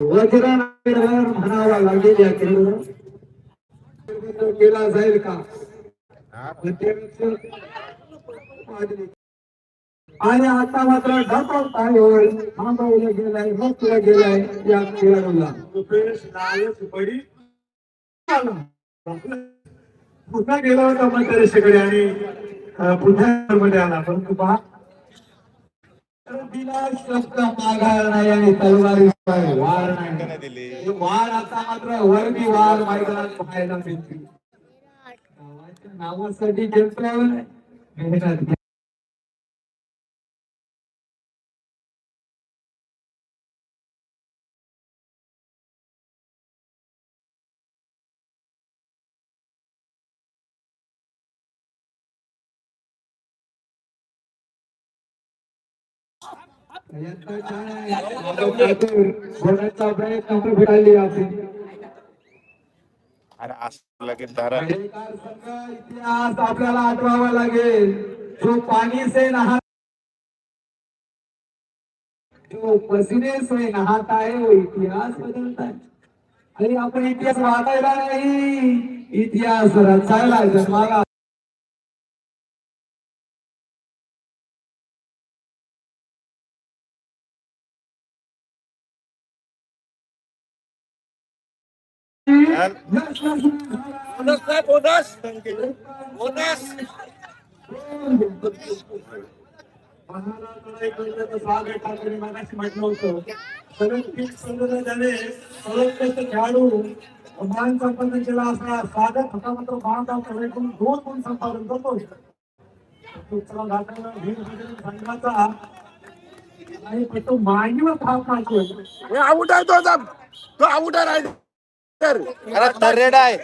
वज्र म्हणावा लागेल या खेळाडूला. केला जाईल का. आणि आता मात्र ढकल काय होईल थांबवलं गेलाय रोखलं गेलाय या खेळाडूला रुपेश बडी पुन्हा गेला होता मतदारसंघाकडे आणि अं, पुन्हा मध्ये आला. परंतु पहा. शब्द माघार नाही आणि तलवारी वार नाही. वार आता मात्र वर्गी वार मैदानात पाहायला मिळतील. नावासाठी खेळतोय मेहनत अरे असं लगेच धरा. इतिहास आपल्याला आठवावा लागेल जो पाणी से नहा जो पसीने से नहाता है वो इतिहास बदलता है आणि आपण इतिहास वाचायला नाही इतिहास रचायला जन्माला म्हटलं होतं सर्वोत्कृष्ट खेळाडू मान संपादन केला दोन गुण संपादन करतो आणि तो मांडीवर थाप मारतोय आउट आहे तो. तो आउट आहे रायडर. अरे आहे